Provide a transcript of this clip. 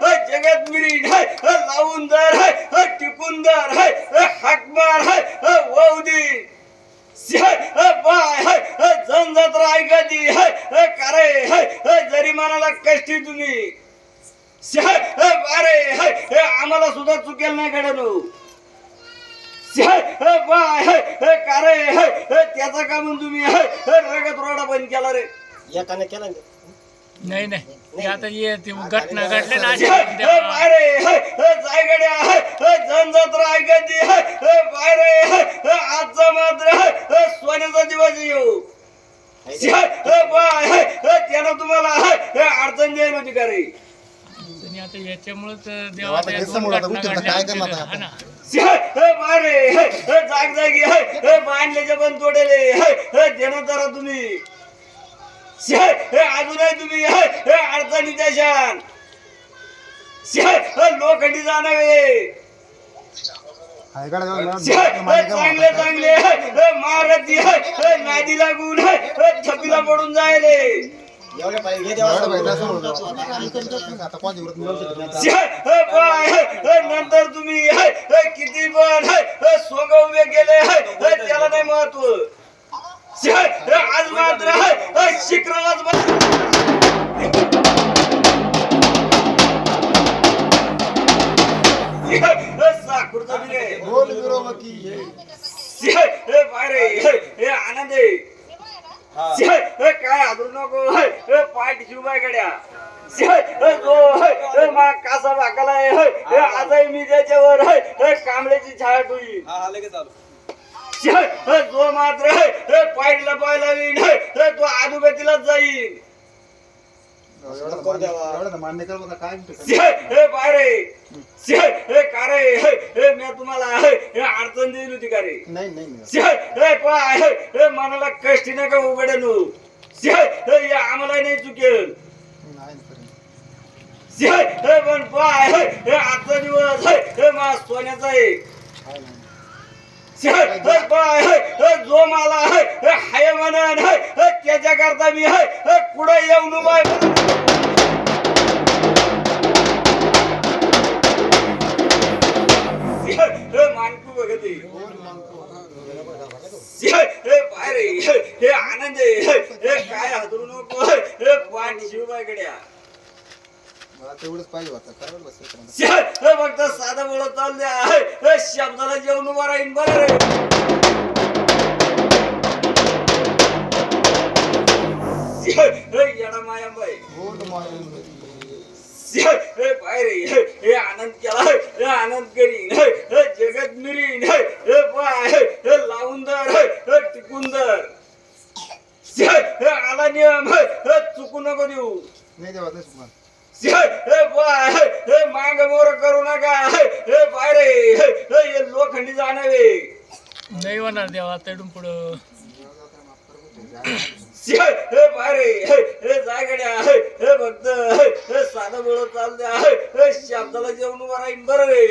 जगत मिरीड है लावून दर हाय टिकून दर है हाकमार वौदी जरी मनाला कष्टी तुम्ही अरे आम्हाला सुद्धा चुकेल नाही घडलो बाय हाय का रे हाय त्याचं तुम्ही हाय रगत रोडा बंद केला रे एकाने केला नाही नाही ते आता ये ते घटना घडले ना अशा हे हे हे हे हे आजचा मात्र हे सोन्याचा दिवस येऊ हे हे त्यानं तुम्हाला हे अडचण द्यायला होती का रे आणि आता याच्यामुळेच हे दोन आता घटना घडल्या. हा ना. हे हे हे जाग जागी हे हे बांधल्याचे पण तोडेले हे हे देणं जरा तुम्ही हे हे अजूनही तुम्ही हे हे अडचणी देशान हे लोखंडी हे हे चांगले चांगले हे हे हे हे नादी लागून हे हे छपीला पडून जायले हे हे हे हे नंतर तुम्ही हे हे किती पण हे हे सोंग उभे गेले हे हे त्याला नाही महत्त्व बोल विरोबकी हे. हे बाय रे हे हे आनंद काय हादरू नको हे हे गड्या. हे हे हे हे मा कासा भाकाला हे हे आजही मी त्याच्यावर कांबळ्याची छाया होईल हे हे जो मात्र पाठ लपायला येईन तो आदुगतीलाच जाईल मान्य- काय म्हणतो? हे हे बाय रे हे हे का रे हे हे मी तुम्हाला अडचण दिली होती का रे नाही नाही नाही. शिहाय, पाय, मनाला कष्टी नका उघडे नो शिहाय, हे हे आम्हाला नाही चुकेल नाही हे पण पाय हे आजचा दिवस हे हे मा सोन्याचा आहे काय नाही. शिहाय, हे पाय हे हे जो मला हे हे हाय म्हणन हे हे त्याच्या करता मी हे हे कुठं येऊन उभा आहे. आनंद आहे हे हे काय हातरू नको हे हे पाठ शिवबाईकड्या मला तेवढंच पाहिजे होतं करायला बस हे करा. हे हे फक्त साधं बोलत चाल द्या हे हे शब्दाला जेवण उभा राहीन बरं रे हे हे येडा माया बाई हे हे पाय रे हे हे आनंद केला हे हे आनंद करीन हे हे जगत मिरीन हे हे पाय हे हे लावून दर हे हे टिकून दर हे हे आला नियम हे हे चुकू नको देऊ नाही देवा तेच मग. हे हे पाय हे हे माग मोर करू नका हे हे पाय रे हे हे हे लोखंडी जाणावे नाही होणार देवा तडून पुढं हे हे पाय रे हे हे जागड्या हे हे भक्त हे हे साधं बोलत चाल द्या हे हे शब्दाला जेवण बरं रे